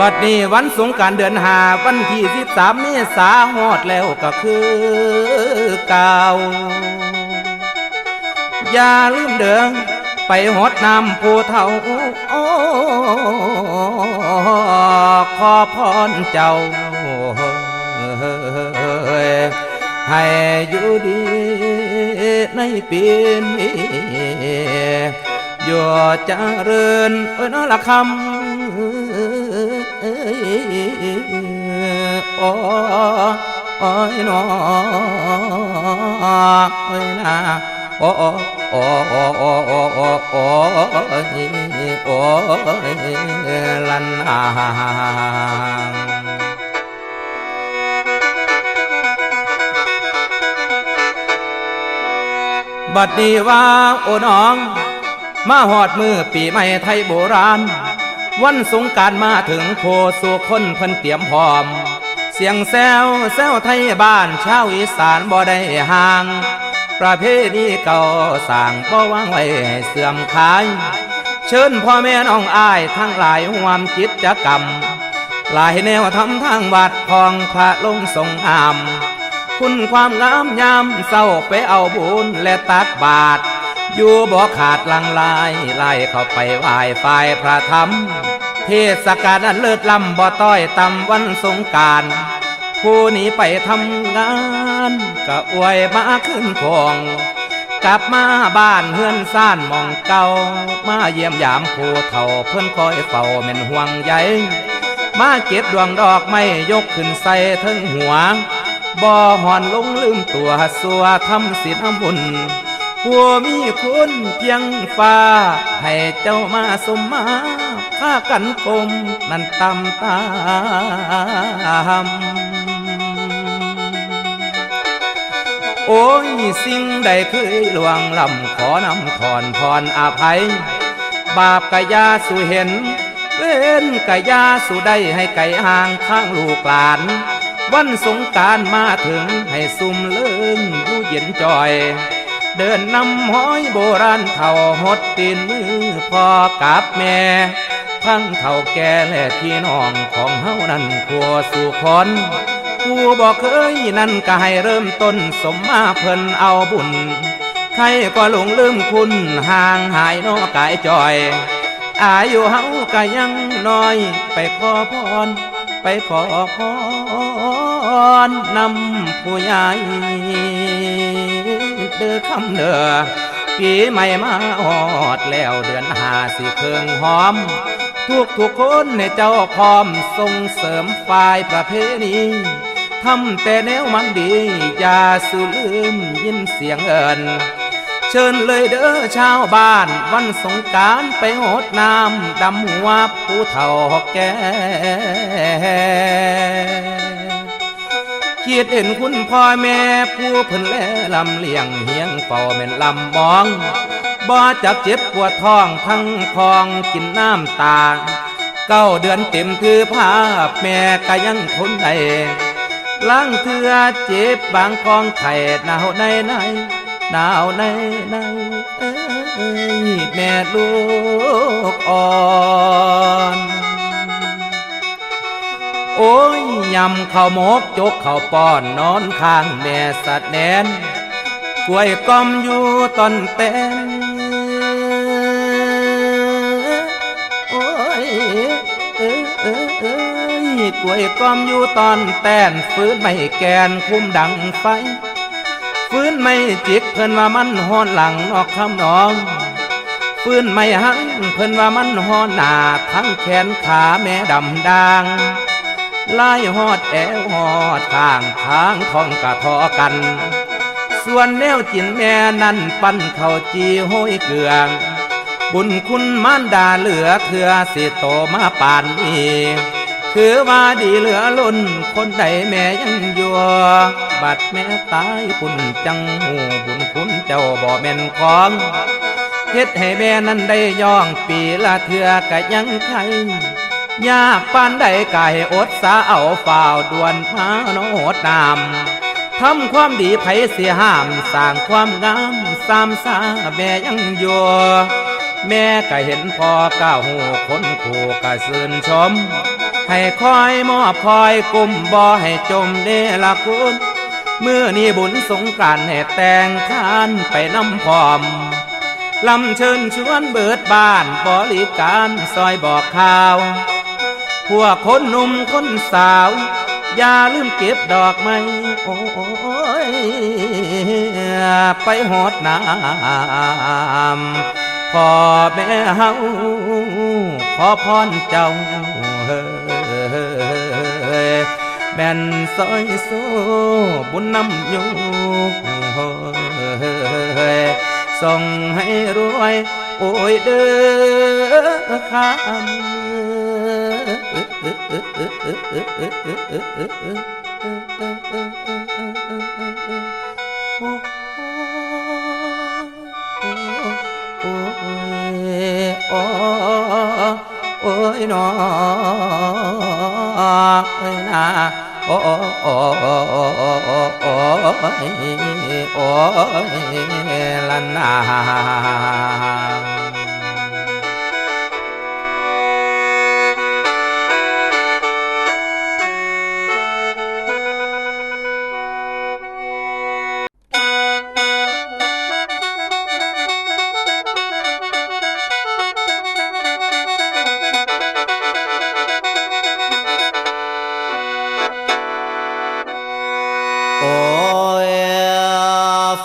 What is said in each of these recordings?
บัดนี้วันสงการเดือนหาวันที่สิบสามเมษาฮอดแล้วก็คือเก่าอย่าลืมเดินไปหดน้ำผู้เฒ่าโอ้ขอพรเจ้า ให้อยู่ดีในปีนี้อยู่เจริญเอ้ยน้อละคำ โอ้โอ้ยน้อโอ้ยนาโอ้โอ้โอ้โอ้โอ้โอ้โอ้โอ้โอ้ลันอาบัดนี้ว่าโอ้น้อง มาหอดมือปีใหม่ไทยโบราณ วันสงการมาถึงโพสู่คนเพิ่นเตรียมพร้อม เสียงแซวแซวไทยบ้านชาวอีสานบ่ได้ห่าง ประเพณีเก่าสร้างบ่วางไว้ให้เสื่อมคลาย เชิญพ่อแม่น้องอ้ายทั้งหลายร่วมกิตจกรรม หลายแนวทำทางวัดพองพระลงทรงอาม คุณความงามยามเศร้าไปเอาบุญและตักบาตรอยู่บ่ขาดลังลายไล่เข้าไปไหว้ฝ่ายพระธรรม เทศกาลอันเลิศล้ำบ่ต้อยตำวันสงการผู้นี้ไปทำงานก็อวยมาขึ้นคงกลับมาบ้านเฮือนซ่านมองเก่ามาเยี่ยมยามผู้เฒ่าเพิ่อนคอยเฝ้าแม่นห่วงใยมาเก็บดวงดอกไม้ยกขึ้นใส่ถึงหัวบ่หอนลงลืมตัวสัวทำศีลทำบุญผัวมีคุณเพียงฟ้า ให้เจ้ามาสมมา พากันกลมนั่นตำตามโอ้ยสิ่งใดเคยลวงลำขอนำถอนพรอภัย บาปกะยาสู่เห็นเว้นกะยาสู่ได้ให้ไก่ห่างข้างลูกหลาน วันสงการมาถึงให้ซุ่มเลิ่งอยู่เย็นจอย เดินนำห้อยโบราณเท่าหดตีนมือพ่อกับแม่ ทั้งเท่าแก่และพี่น้องของเฮานั้นขัวสู่คนผู้บอกเคยนั่นก็ให้เริ่มต้นสมมาเพิ่นเอาบุญ ใครก็หลงลืมคุณห่างหายนอกายจอย อายุเฮาก็ยังน้อย ไปขอพร ไปขอพรนำผู้ใหญ่เด้อคำเด้อปีใหม่มาอดแล้วเดือนหาสิเคิงหอม ทุกทุกคนในเจ้าพร้อมส่งเสริมฝ่ายประเพณีทำแต่แนวมันดี อย่าสูลืมยินเสียงเอินเชิญเลยเด้อชาวบ้านวันสงการไปโหดน้ำดำหัวผู้เฒ่าแก่คิดเห็นคุณพ่อแม่ผู้เพิ่นแลลำเลียงเฮียงเฝ้าแม่นลำมอง บ่จับเจ็บปวดท้องทั้งคองกินน้ำตา เก้าเดือนเต็มคือภาพแม่ก็ยังทนได้ล้างเถือเจ็บบางคองไข่หนาวในในหนาวในในเอ้ยแม่ลูกอ่อนโอ้ยยำข้าวหมกจกข้าวป้อนนอนข้างแม่สัตว์แนนกล้วยกอมอยู่ตอนเต้น กล้วยกอมอยู่ตอนแต้นฟื้นไม่แกนคุ้มดังไฟ ฟื้นไม่จิกเพิ่นว่ามันหอนหลังนอกคำนอง ฟื้นไม่หังเพิ่นว่ามันหอนหนาทั้งแขนขาแม่ดำดางไล่หอดแอวหอดข้างทางท้องกะทอกัน ส่วนแนวจินแม่นั่นปั้นเข้าจีห้อยเกลือง บุญคุณมารดาเหลือเถือสิโตมาป่านนี้ ถือว่าดีเหลือล้นคนใดแม่ยังยู่บัดแม่ตายคุณจังหูบุญคุณเจ้าบ่แม่นของเฮ็ดให้แม่นั้นได้ย่องปีละเถือกะยังไทยยากปานใดกายอดสาเอาฝ่าวด่วนพาโนดนามทำความดีไผเสียห้ามสร้างความงามสามสาแม่ยังยู่แม่ก็เห็นพ่อก้าหูคนขู่ก็สื่นชม ให้คอยมอบคอยกุมบ่ให้จมเดละคุณเมื่อนี้บุญสงกรานต์ให้แต่งทานไปน้ำพร้อมลำเชิญชวนเบิดบ้านบริการซอยบอกข่าว พวกคนหนุ่มคนสาว อย่าลืมเก็บดอกไม้โอ้ยไปหอดน้ำพอแม่เฮาขอพรเจ้า แม่นซอยโซบุญนำอยู่เฮ้ยส่งให้รวย โอ้ยเด้อคำโอ้โอ้โอ้โอ้ยนอเอ้ยนาโอ้โอ้โอ้โอ้โอ้โอ้โอ้ยโอ้ยละนา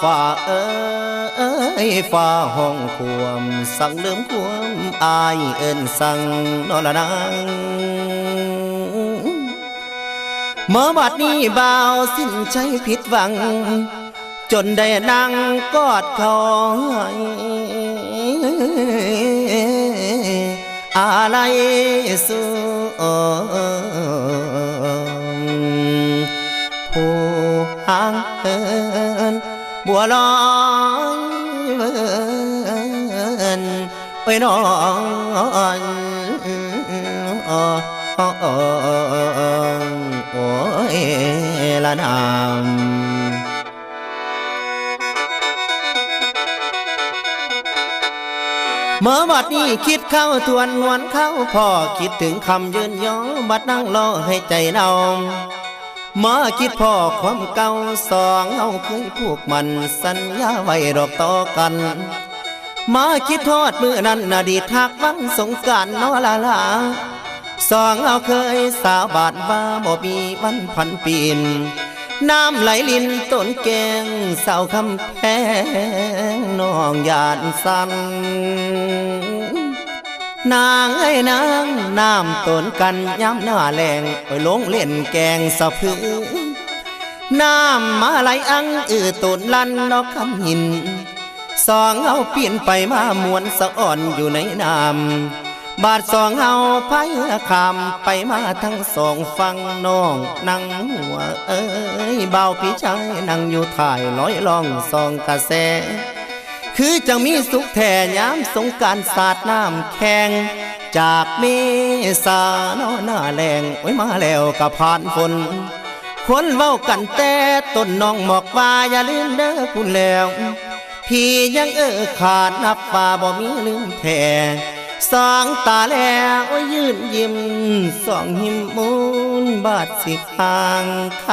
ฝ่าเอ้ยฝ่าห้องควม สั่งเริ่มควมอายเอิ้นสั่งนอละนางเมื่อบัดนี้บ่าวสิ้นใจผิดหวัง จนได้นั่งกอดเขาอะไรสู้ผู้ห่าง บัวลอยเวินไปนอนโอ้ยละนามเมื่อบัดนี้คิดเข้าทวนนวลเข้าพ่อคิดถึงคำยืนยอบัดนั่งรอให้ใจเนา มาคิดพ่อความเก่าสองเอาเคยผูกมันสัญญาไว้ดอกต่อกันมาคิดทอดมือนั้นอดีตทักวันสงการนอลาลาสองเอาเคยสาบานว่าบ่มีวันพันปีนน้ำไหลลินต้นแกงเศร้าคำแพงน้องหยานสัน นางเอ้นางน้ำต้นกันย้ำหน้าแรงไปลงเล่นแกงสะพือน้ำมาไหลอังอือต้นลันนอกคำหิน สองเอาเปลี่ยนไปมามวนสะอ่อนอยู่ในน้ำบาดสองเอาพายเรือขามไปมาทั้งสองฟังน้องนั่งหัวเอ้ยเบาพี่ชายนั่งอยู่ถ่ายร้อยลองสองกระแส คือจะมีสุขแท่ยามสงการสาดน้ำแข็ง จากเมษาเนอหน้าแรงไว้มาแล้วก็ผ่านฝนคนเว้ากันแต่ต้นน้องบอกว่าอย่าลืมเด้อคุณแล้ว พี่ยังเออขาดนับฟ้าบ่มีลืมแท่สองตาแล้วยืนยิ้มสองหิมมูนบาดสิทางค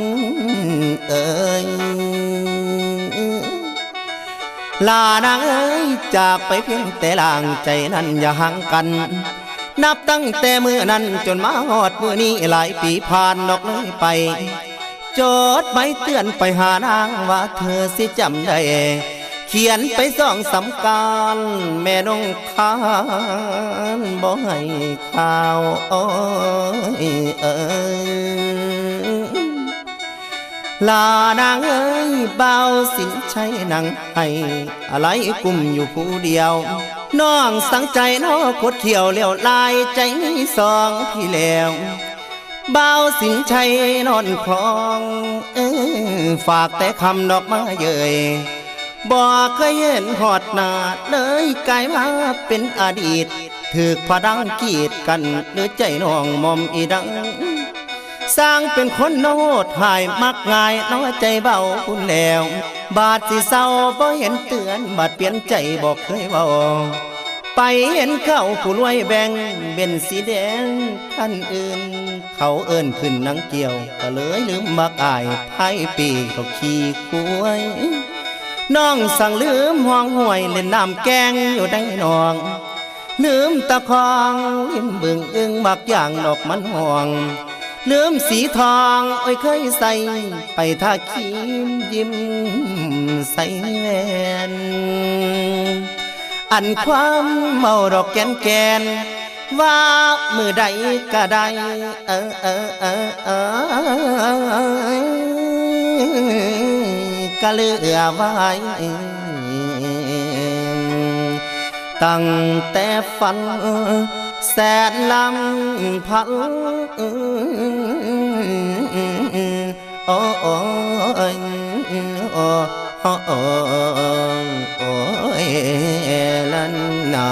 ำเอ่ย ลานางเอ้ยจากไปเพียงแต่ลางใจนั้นอย่าห่างกัน นับตั้งแต่เมื่อนั้นจนมาหอดเมื่อนี้หลายปีผ่านดอกเลยไป จดไม้เตือนไปหานางว่าเธอสิจำได้ เขียนไปสองสำการ แม่นงคานบ่ให้ข่าวอ้ยเอ้ย ลานางเอ้ยเบาสินใช้นางไห้อะไรกุมอยู่ผู้เดียว น้องสังใจน้อคดเขียวเลี้ยวลายใจมีสองพี่แล้วเบาสินชัยนอนคลองเออฝากแต่คำดอกมาเยยบอกเคยเห็นหอดนาเลยกลายมาเป็นอดีต ถือพดังกีดกันหรือใจน้องมอมอีดัง สร้างเป็นคนโนดหายมักง่ายน้อยใจเบาคุณแล้ว บาดสิเศร้าบ่เห็นเตือนบาดเปลี่ยนใจบอกเคยเบาไปเห็นเขาผู้รวยแบ่งเป็นสีแดงท่านอื่น เขาเอิ้นขึ้นนังเกี่ยว ก็เลยลืมมักอายไพ่ปีเขาขี่กล้วยน้องสั่งลืมห้องห่วยเล่นน้ำแกงอยู่ในหนอง ลืมตะคองลิ้มบึงอึงบักอย่างดอกมันห่วง เลืมสีทองโอ้ยเคยใส่ ไปทาคีมยิ้มใส่แหวนอันความเมาดอกแกนแกน ว่ามือใดก็ได้ เออเออเออเออก็เลือไว้ตั้งแต่ฝัน แสนลำพันโอ้ยโอ้ยโอ้โอ้ยลันนา